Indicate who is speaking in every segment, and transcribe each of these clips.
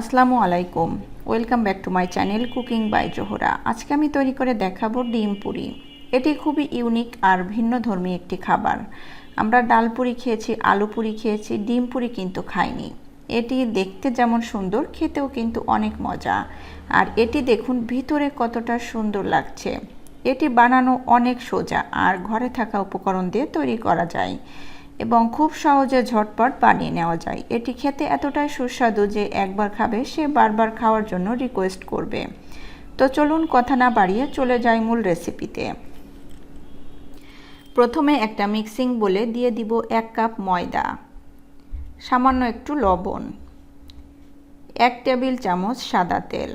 Speaker 1: আসসালামু আলাইকুম। Welcome back to my channel cooking by Zohra আজকে আমি তৈরি করে দেখাবো ডিম পুরি। এটি খুবই ইউনিক আর ভিন্ন ধর্মী একটি খাবার। আমরা ডাল পুরি খেয়েছি, আলু পুরি খেয়েছি, ডিম পুরি কিন্তু খাইনি। এটি দেখতে যেমন সুন্দর, খেতেও কিন্তু অনেক মজা। আর এটি দেখুন, ভিতরে কতটা সুন্দর লাগছে। এটি বানানো অনেক সোজা, আর ঘরে থাকা উপকরণ দিয়ে তৈরি করা যায়। এবং খুব সহজে ঝটপট বানিয়ে নেওয়া যায়। এটি খেতে এতটাই সুস্বাদু যে একবার খাবে, সে বারবার খাওয়ার জন্য রিকোয়েস্ট করবে। তো চলুন কথা না বাড়িয়ে চলে যাই মূল রেসিপিতে প্রথমে একটা মিক্সিং বলে দিয়ে দিব এক কাপ ময়দা, সামান্য একটু লবণ, এক টেবিল চামচ সাদা তেল।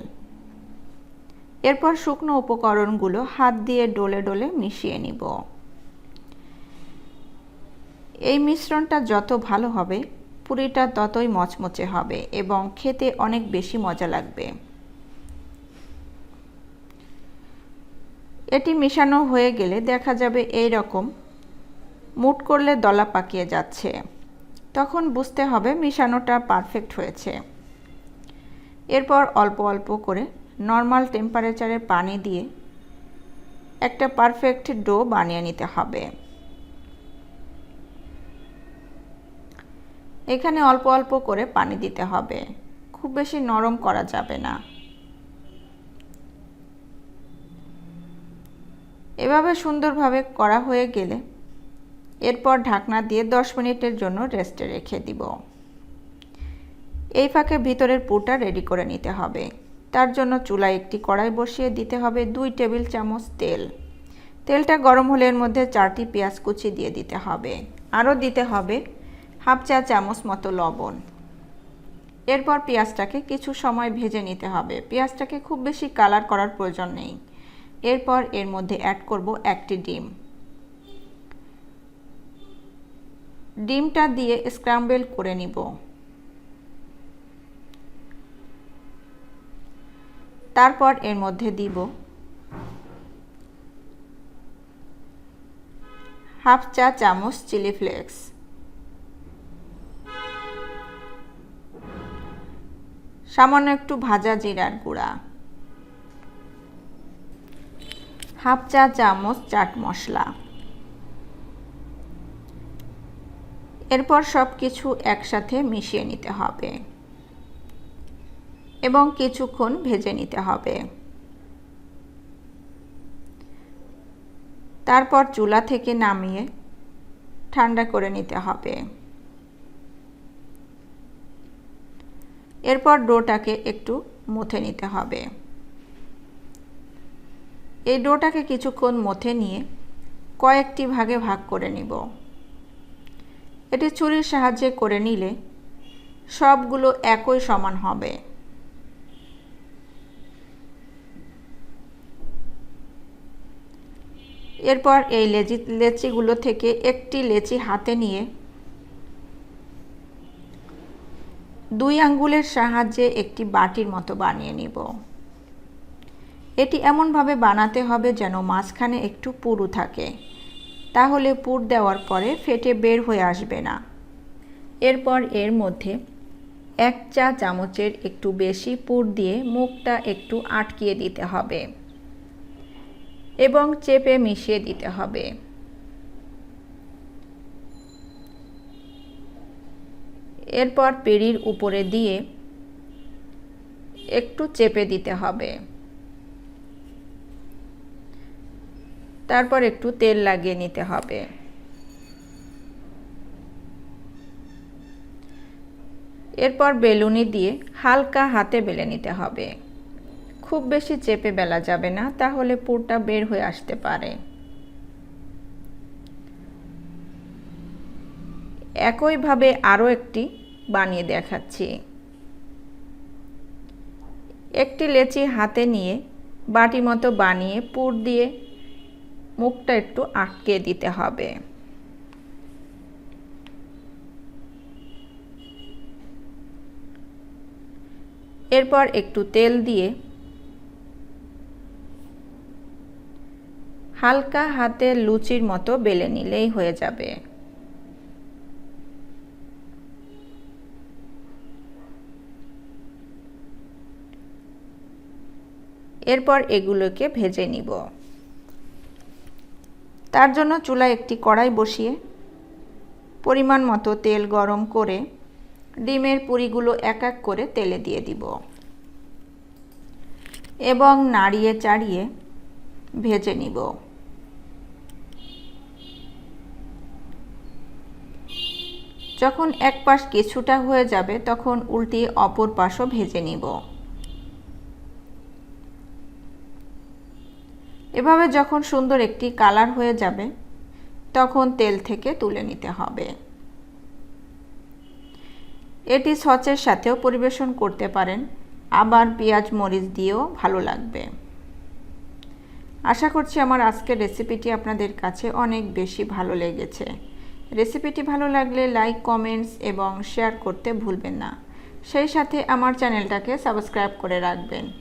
Speaker 1: এরপর শুকনো উপকরণগুলো হাত দিয়ে ডলে ডলে মিশিয়ে নিব। এই মিশ্রণটা যত ভালো হবে, পুরিটা ততই মচমচে হবে এবং খেতে অনেক বেশি মজা লাগবে। এটি মেশানো হয়ে গেলে দেখা যাবে এই রকম। মুট করলে দলা পাকিয়ে যাচ্ছে। তখন বুঝতে হবে মিশানোটা পারফেক্ট হয়েছে। এরপর অল্প অল্প করে নর্মাল টেম্পারেচারে পানি দিয়ে একটা পারফেক্ট ডো বানিয়ে নিতে হবে। এখানে অল্প অল্প করে পানি দিতে হবে। খুব বেশি নরম করা যাবে না। এভাবে সুন্দরভাবে করা হয়ে গেলে এরপর ঢাকনা দিয়ে 10 মিনিটের জন্য রেস্টে রেখে দিব। এই ফাঁকে ভিতরের পুরটা রেডি করে নিতে হবে। তার জন্য চুলায় একটি কড়াই বসিয়ে দিতে হবে দুই টেবিল চামচ তেল। তেলটা গরম হলে এর মধ্যে চারটি পেঁয়াজ কুচি দিয়ে দিতে হবে। আরও দিতে হবে হাফ চা চামচ মতো লবণ। এরপর পেঁয়াজটাকে কিছু সময় ভেজে নিতে হবে। পেঁয়াজটাকে খুব বেশি কালার করার প্রয়োজন নেই। এরপর এর মধ্যে অ্যাড করব একটি ডিম। ডিমটা দিয়ে স্ক্রাম্বেল করে নিব। তারপর এর মধ্যে দিব হাফ চা চামচ চিলি ফ্লেক্স। সামান্য একটু ভাজা জিরার গুঁড়া। হাফ চা চামচ চাট মশলা। এরপর সব কিছু একসাথে মিশিয়ে নিতে হবে। এবং কিছুক্ষণ ভেজে নিতে হবে। তারপর চুলা থেকে নামিয়ে ঠান্ডা করে নিতে হবে। এরপর ডোটাকে একটু মুথে নিতে হবে। এই ডোটাকে কিছুক্ষণ মথে নিয়ে কয়েকটি ভাগে ভাগ করে নিব। এটি ছুরির সাহায্যে করে নিলে সবগুলো একই সমান হবে। এরপর এই লেচি লেচিগুলো থেকে একটি লেচি হাতে নিয়ে দুই আঙ্গুলের সাহায্যে একটি বাটির মতো বানিয়ে নিব। এটি এমনভাবে বানাতে হবে যেন মাঝখানে একটু পুরু থাকে। তাহলে পুর দেওয়ার পরে ফেটে বের হয়ে আসবে না। এরপর এর মধ্যে এক চা চামচের একটু বেশি পুর দিয়ে মুখটা একটু আটকিয়ে দিতে হবে এবং চেপে মিশিয়ে দিতে হবে। এরপর পেড়ির উপরে দিয়ে একটু চেপে দিতে হবে। তারপর একটু তেল লাগিয়ে নিতে হবে। এরপর বেলুনি দিয়ে হালকা হাতে বেলে নিতে হবে। খুব বেশি চেপে বেলা যাবে না, তাহলে পুরটা বের হয়ে আসতে পারে। একইভাবে আরও একটি বানিয়ে দেখাচ্ছি। একটি লেচি হাতে নিয়ে বাটি মতো বানিয়ে পুর দিয়ে মুখটা একটু আটকে দিতে হবে। এরপর একটু তেল দিয়ে হালকা হাতে লুচির মতো বেলে নিলেই হয়ে যাবে। এরপর এগুলোকে ভেজে নিব। তার জন্য চুলায় একটি কড়াই বসিয়ে পরিমাণ মতো তেল গরম করে ডিমের পুরিগুলো এক এক করে তেলে দিয়ে দিব। এবং নাড়িয়ে চাড়িয়ে ভেজে নিব। যখন এক পাশ কিছুটা হয়ে যাবে তখন উল্টিয়ে অপর পাশও ভেজে নিব। এভাবে যখন সুন্দর একটি কালার হয়ে যাবে, তখন তেল থেকে তুলে নিতে হবে। এটি সচের সাথেও পরিবেশন করতে পারেন। আবার পেঁয়াজ, মরিচ দিয়েও ভালো লাগবে। আশা করছি আমার আজকের রেসিপিটি আপনাদের কাছে অনেক বেশি ভালো লেগেছে। রেসিপিটি ভালো লাগলে লাইক, কমেন্টস এবং শেয়ার করতে ভুলবেন না। সেই সাথে আমার চ্যানেলটাকে সাবস্ক্রাইব করে রাখবেন।